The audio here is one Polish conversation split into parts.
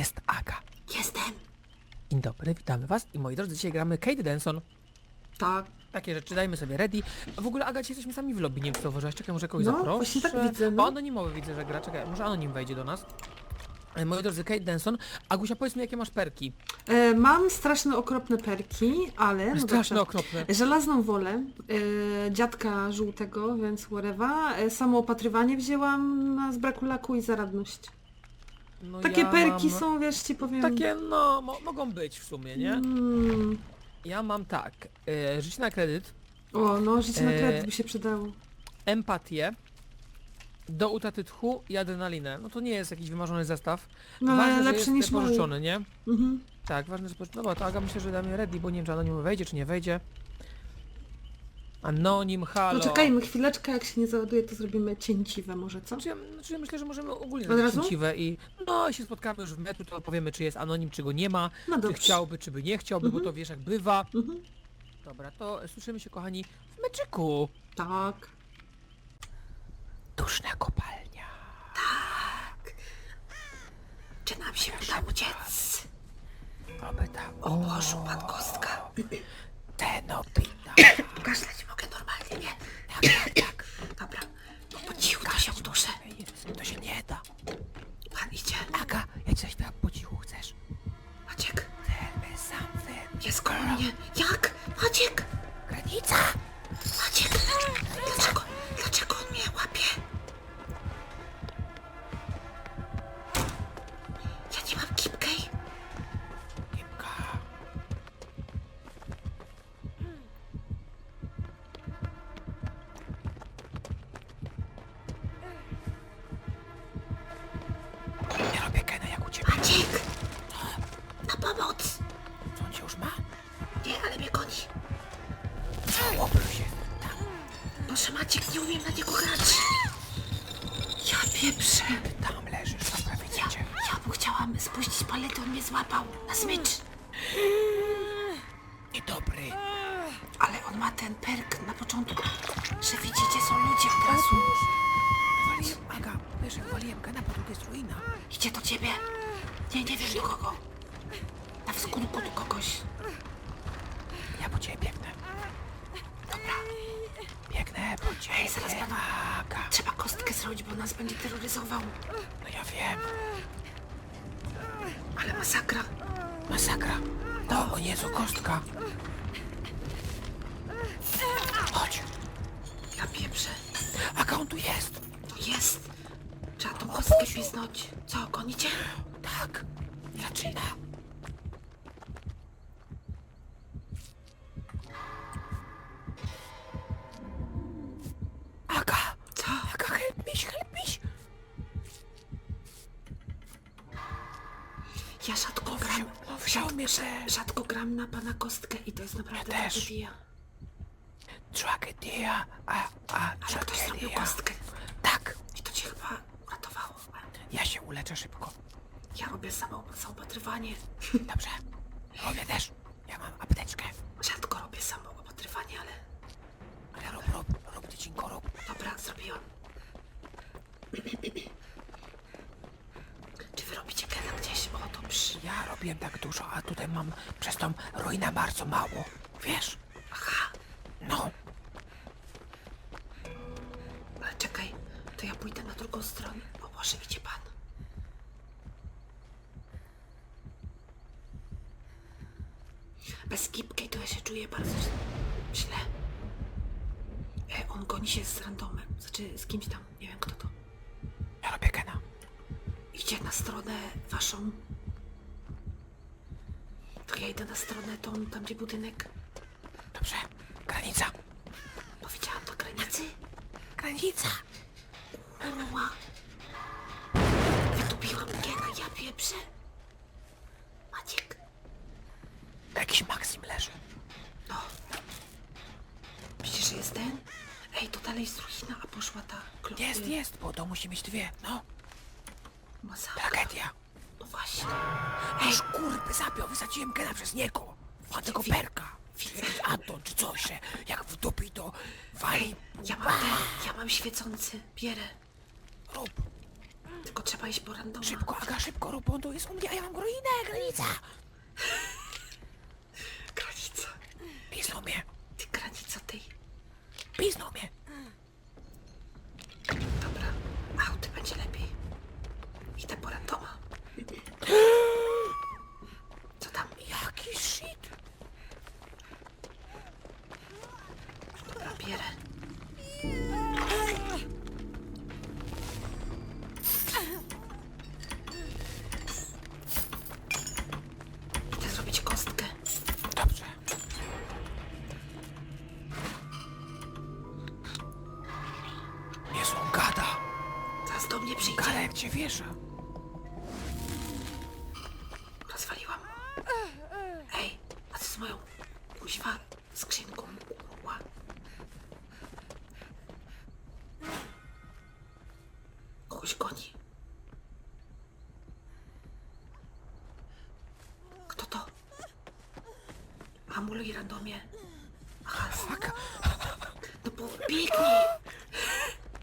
jest Aga. Jestem. Dzień dobry, witamy was i moi drodzy, dzisiaj gramy Kate Denson. Tak. Takie rzeczy, dajmy sobie ready. A w ogóle Aga, dzisiaj jesteśmy sami w lobby, nie wiem czy zauważyłaś, czekaj, może kogoś No, zaproszę. właśnie tak widzę, no. O, anonimowy widzę, że gra, czekaj, może anonim wejdzie do nas. E, Moi drodzy, Kate Denson. Agusia, powiedz mi, jakie masz perki. E, mam straszne okropne perki, ale... No Straszne, dobrze. okropne. Żelazną wolę, e, dziadka żółtego, więc whatever. E, samoopatrywanie wzięłam z braku laku i zaradność. No Takie ja perki mam... są, wiesz, ci powiem... Takie, no, mo mogą być w sumie, nie? Mm. Ja mam tak, e, życie na kredyt, O, no, życie na E, kredyt by się przydało. empatię, do utraty tchu i adrenalinę. No to nie jest jakiś wymarzony zestaw. No, ale Ważne, że lepszy jest niż mój. pożyczony, nie? Mhm. Tak, ważne, że pożyczony. Dobra, to Aga myślę, że damy ready, bo nie wiem, czy anonim wejdzie, czy nie wejdzie. Anonim, halo. Poczekajmy chwileczkę, jak się nie załaduje, to zrobimy cięciwe może, co? Znaczy, ja, znaczy ja myślę, że możemy ogólnie Od zrobić razu? szczęśliwe i no, jeśli spotkamy już w meczu, to powiemy, czy jest anonim, czy go nie ma, No czy dobrze. chciałby, czy by nie chciałby, bo to wiesz, jak bywa. Mhm. Dobra, to słyszymy się, kochani, w meczyku. Tak. Duszna kopalnia. Czy nam się uda uciec? Oby tam. O Boże, pan Kostka. Tenopita. Kaszleć normalnie, nie? Tak, tak. Dobra. No po cichu to się uduszę. To się nie da. Pan idzie. Aga, ja ci zaśpiewam po cichu, chcesz? Maciek. Tell me something. Jest koło mnie. Jak? Maciek! Granica! Maciek! Ja pieprzę. Tam leżysz, naprawię Ja, cię. ja mu chciałam spuścić paletę, on mnie złapał na smycz. Niedobry. Ale on ma ten perk na początku, że widzicie, są ludzie od razu. Waliłem, Aga, wiesz, jak waliłem tu jest ruina. Idzie do ciebie. Nie, nie wiem do kogo. Na wskórku do kogoś. Ja po ciebie biegnę. Dobra, Biegnę po ciebie. Ej, zaraz Aga. trzeba kostkę zrobić, bo nas będzie terroryzował. No ja wiem. Ale masakra. Masakra. To, o Jezu, kostka. Chodź. Ja pieprzę. Aga, on tu jest. To jest. Trzeba tą kostkę piznąć. Co, gonicie? Tak. Zaczyna. Ja rzadko gram. Wziął mnie te. Rzadko gram na pana kostkę i to jest naprawdę też. tragedia. Tragedia. A, a, Ale ktoś zrobił tragedia. kostkę. Tak. I to cię chyba uratowało. Ja się uleczę szybko. Ja robię samo zaopatrywanie. Dobrze. Robię też. Ja mam apteczkę. Rzadko robię samo opatrywanie, ale Ale rób, rób, rób, tycinko, rób. dobra, zrobiłam. Czy wy robicie kena gdzieś? O, dobrze. Ja robiłem tak dużo, a tutaj mam przez tą ruinę bardzo mało. Wiesz? Aha, No. ale czekaj, to ja pójdę na drugą stronę. O Boże, idzie pan. Bez kipki to ja się czuję bardzo źle. E, on goni się z randomem, znaczy z kimś tam, nie wiem kto to. Ja robię Kena. Idzie na stronę waszą. Ja idę na stronę tą, tam gdzie budynek. Dobrze. Granica. Powiedziałam do granicy. Granica. Kurwa. Wytupiłam giega, ja pieprzę. Maciek. Jakiś Maksim leży. No. Widzisz, że jest ten? Ej, to dalej jest ruina, a poszła ta klo- Jest, jest, bo to musi mieć dwie. No. Masakra. Tragedia. Właśnie. Aż kurby zapiął, wysadziłem Kena przez niego. Ma tego perka. Jakiś Anton, czy coś, że jak wdupi to wali. Ja mam ten, ja mam świecący. Bierę. Rób. Tylko trzeba iść po randoma. Szybko, Aga, szybko rób, bo on tu jest u mnie, a ja mam groinę, granica. Granica. Piznął mnie, Ty granica tej. piznął mnie. Hamuluj randomie. Aha, Fuck. no bo biegnij.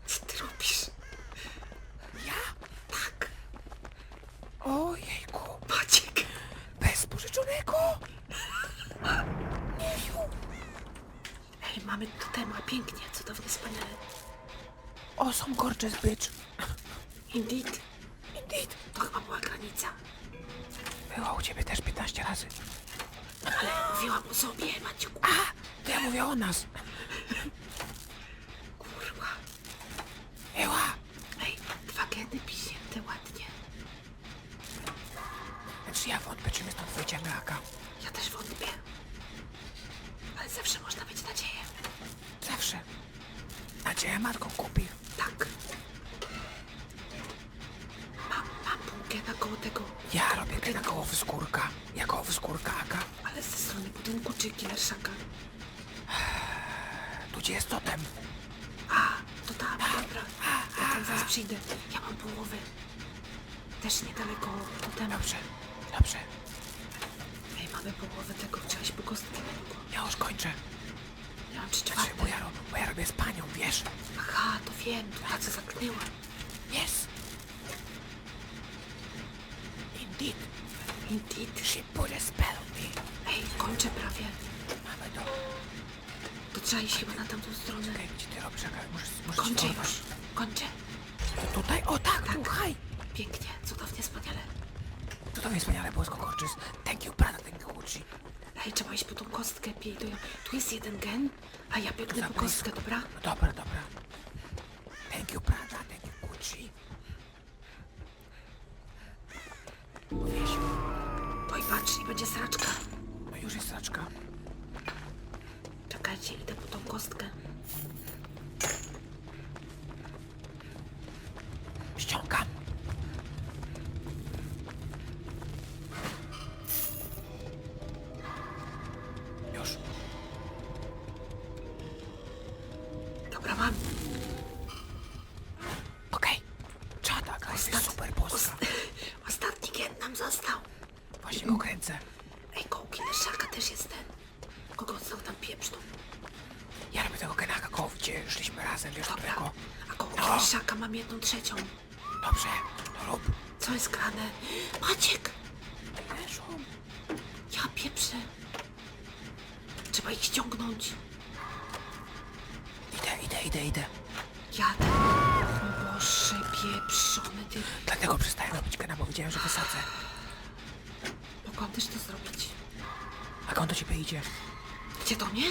Co ty robisz? Ja? Tak, Ojejku. Maciek. Bez pożyczonego. Ej, mamy totema, pięknie, cudownie, wspaniale. Awesome gorgeous bitch. Indeed, Indeed. to chyba była granica. Była u ciebie też 15 razy. Ale mówiłam o sobie, Maciuku. A, to ja mówię o nas. Kurwa. Eła. Ej, dwa geny pisięte ładnie. Znaczy ja wątpię, czy my stąd wyjdziemy, Aga. Ja też wątpię. Ale zawsze można mieć nadzieję. Zawsze. Nadzieja matką kupi. Tak. Mam, mam pół gena koło tego, Ja robię gena koło wyskórka. Ja koło ale budynku czy killerszaka. Tu gdzie jest totem. A, to tam, dobra. Ja tam zaraz przyjdę. Ja mam połowę. Też niedaleko totemu. Dobrze, dobrze. Ej, mamy połowę tego, chciałeś po kostkę niedługo. Ja już kończę. Ja mam trzy Znaczy, czwarte. bo ja, bo ja robię z panią, wiesz? Aha, to wiem, to co zaknęła. Yes. Indeed. Indeed. She put a spell Iść chyba na tamtą stronę. Okej, gdzie ty robisz? Możesz, możesz Kończę już. Kończę. To tutaj? O tak, tu, haj. Pięknie, cudownie, wspaniale. Jest wspaniale, bosko gorgeous. Thank you, brother, thank you, Gucci. Ej, trzeba iść po tą kostkę, pij do ją. Tu jest jeden gen, a ja biegnę Za po kostkę, dobra? No dobra, dobra. Thank you, brother, thank you, Gucci. Powiesił. Oj, patrz, i będzie sraczka. No już jest saczka. Czekajcie, idę po tą którego. a koło killerszaka mam jedną trzecią. Dobrze, rób. Co jest grane? Maciek! Weszło. Ja pieprzę. Trzeba ich ściągnąć. Idę, idę, idę, idę. Jadę. Boże, pieprzony ty. Dlatego przestałem robić gena, bo wiedziałem, że wysadzę. Mogłam też to zrobić. A on do ciebie idzie. Gdzie do mnie?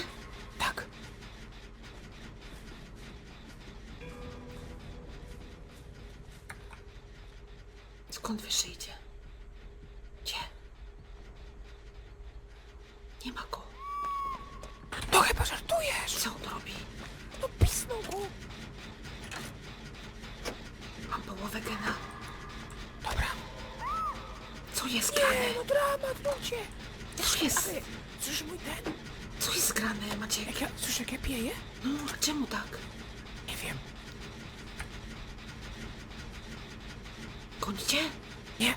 Tak. Skąd idzie? Gdzie? Nie ma go. To chyba żartujesz. Co on robi? No pisnął go. Mam połowę gena. Dobra. Co jest Nie, grane? no dramat, ludzie. Co jest? Ale, słyszysz mój ten? Co jest grane, Maciek? Jak ja, słyszysz jak ja piję? No, a czemu tak? Nie wiem. Gonicie? Nie. Ja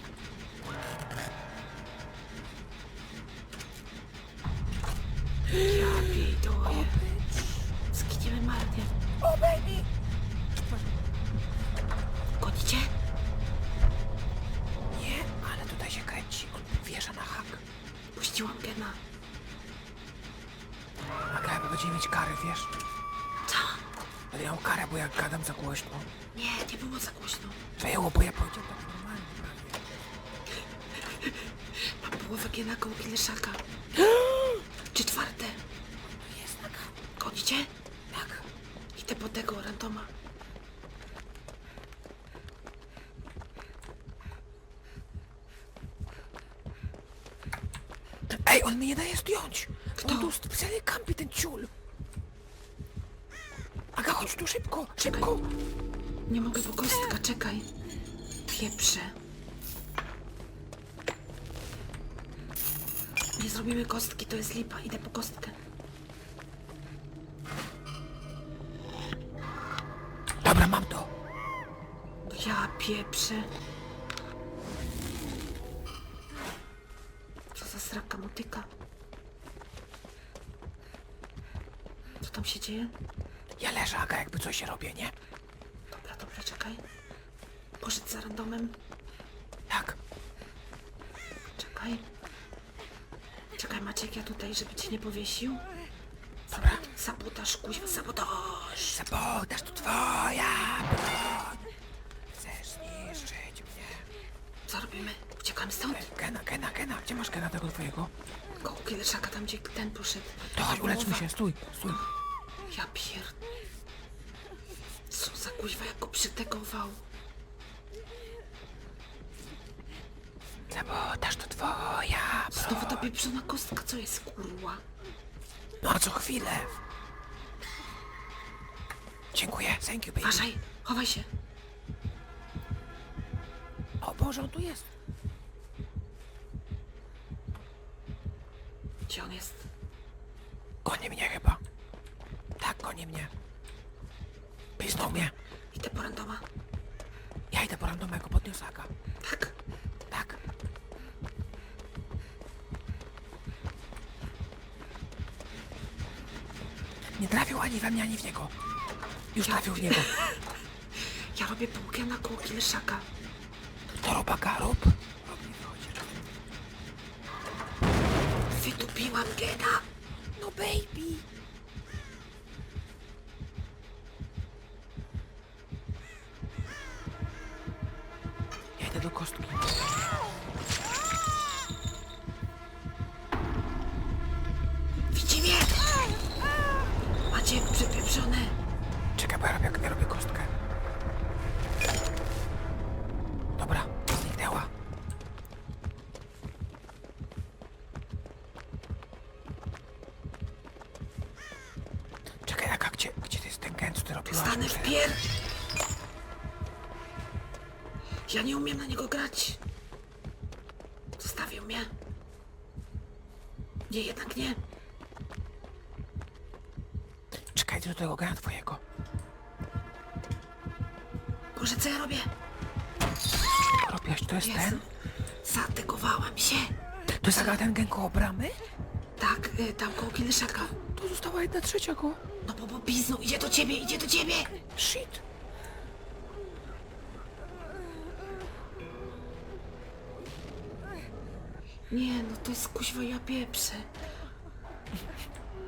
Giena koło Kileszaka. Czy czwarte? Jest taka. Gonicie? Tak. Idę po tego randoma. Ej, on mnie nie daje zdjąć. Kto? On tu specjalnie kampi, ten ciul. Aga, chodź tu szybko, szybko. Nie mogę, bo kostka, czekaj. Pieprze. Nie zrobimy kostki, to jest lipa. Idę po kostkę. Dobra, mam to. Ja pieprzę. Co za sraka motyka. Co tam się dzieje? Ja leżę, Aga, jakby coś się robię, nie? Dobra, dobra, czekaj. Poszedł za randomem. Tak. Czekaj. Czekaj Maciek, ja tutaj, żeby cię nie powiesił. Dobra. Sabotaż, kuźwa, sabotaż. Sabotaż to twoja broń. Chcesz zniszczyć mnie. Co robimy? Uciekamy stąd? Gena, Gena, Gena. Gdzie masz Gena tego twojego? Koło Kieleszaka, tam gdzie ten poszedł. Chodź, uleczmy się, stój, stój. Ja pier... Co za kuźwa, jak go przytegował. Sabotaż to twoja. Znowu ta pieprzona kostka, co jest kurwa? No co chwilę. Dziękuję, thank you, baby. Uważaj, chowaj się. O Boże, on tu jest. Gdzie on jest? Goni mnie chyba. Tak, goni mnie. Piznął mnie. Idę po randoma. Ja idę po randomego, podniósł Aga. Tak. Tak. Nie trafił ani we mnie, ani w niego. Już trafił w niego. Ja robię półkę na koło Kieleszaka. To robaka, rób. Wytupiłam gena. No baby. Gen, co ty robiłaś? Stanę w pier... Ja nie umiem na niego grać. Zostawił mnie. Nie, jednak nie. Czekaj, do tego gena twojego. Boże, co ja robię? Robiłaś, to jest Jezu. ten? Zategowałam się. To jest ten gen koło bramy? Tak, y, tam koło Kieleszaka. To została jedna trzecia go. No bo, bo bizno, idzie do ciebie, idzie do ciebie. Shit. Nie, no to jest kuźwa, ja pieprzę.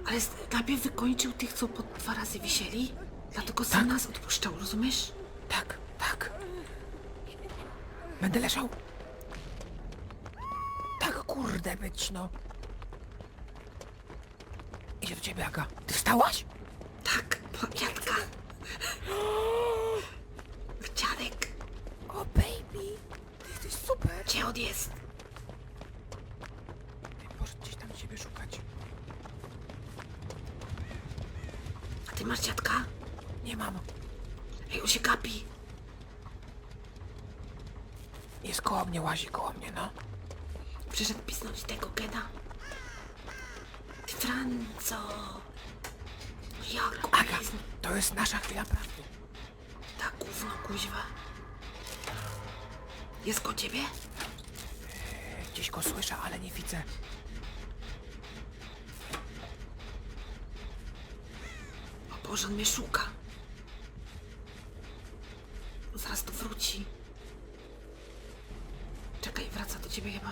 Ale najpierw wykończył tych, co po dwa razy wisieli. Dlatego sam nas odpuszczał, rozumiesz? Tak, tak. Będę leżał. Tak, kurde być, no. Idzie do ciebie, Aga. Ty wstałaś? Pamiątka. Dziadek, O, baby. Ty jesteś super. gdzie on jest? Poszedł gdzieś tam ciebie szukać. A ty masz dziadka? Nie mam. Ej, on się gapi. Jest koło mnie, łazi koło mnie, no. Przyszedł pisnąć tego gena. Ty, Franco. Jak go Aga, pisnął? To jest nasza chwila prawdy. Tak gówno, kuźwa. Jest ko ciebie? Gdzieś go słyszę, ale nie widzę. O Boże, on mnie szuka. Zaraz tu wróci. Czekaj, wraca do ciebie chyba?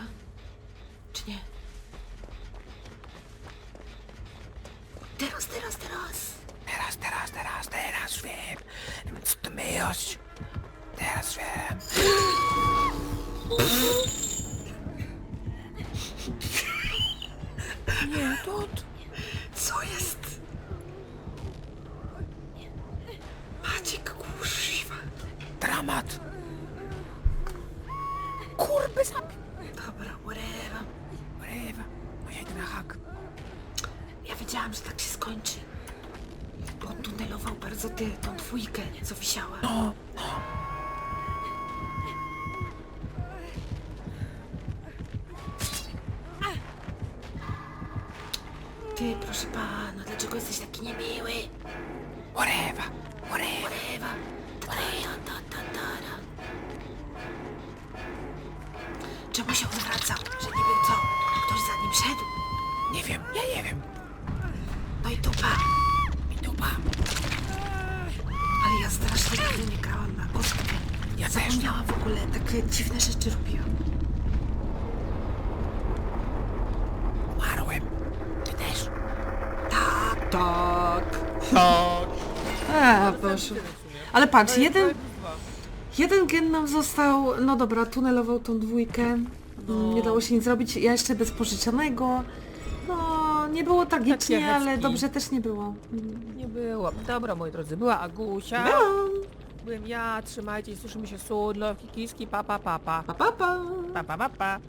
To Ty, proszę pana, dlaczego jesteś taki niemiły? Whatever. Whatever. Ta, ta. Czemu się odwracał? Że niby co? Ktoś za nim szedł? Nie wiem, ja nie wiem. No i dupa. I dupa. Ale ja strasznie dawno nie grałam na kostkę. Ja też. Zapomniałam w ogóle, takie dziwne rzeczy robiłam. Umarłem. Ty też. Tak, tak. A, Boże. Ale patrz, jeden, jeden gen nam został, no dobra, tunelował tą dwójkę. No. Nie dało się nic zrobić. Ja jeszcze bez pożyczonego. No, nie było tragicznie, Takie ale hecki. dobrze też nie było. Nie było. Dobra, moi drodzy, była Agusia. Byłam. Byłem ja, trzymajcie, słyszymy się sudlo, kikiski, pa pa pa pa. Pa, pa, pa. Pa pa pa pa.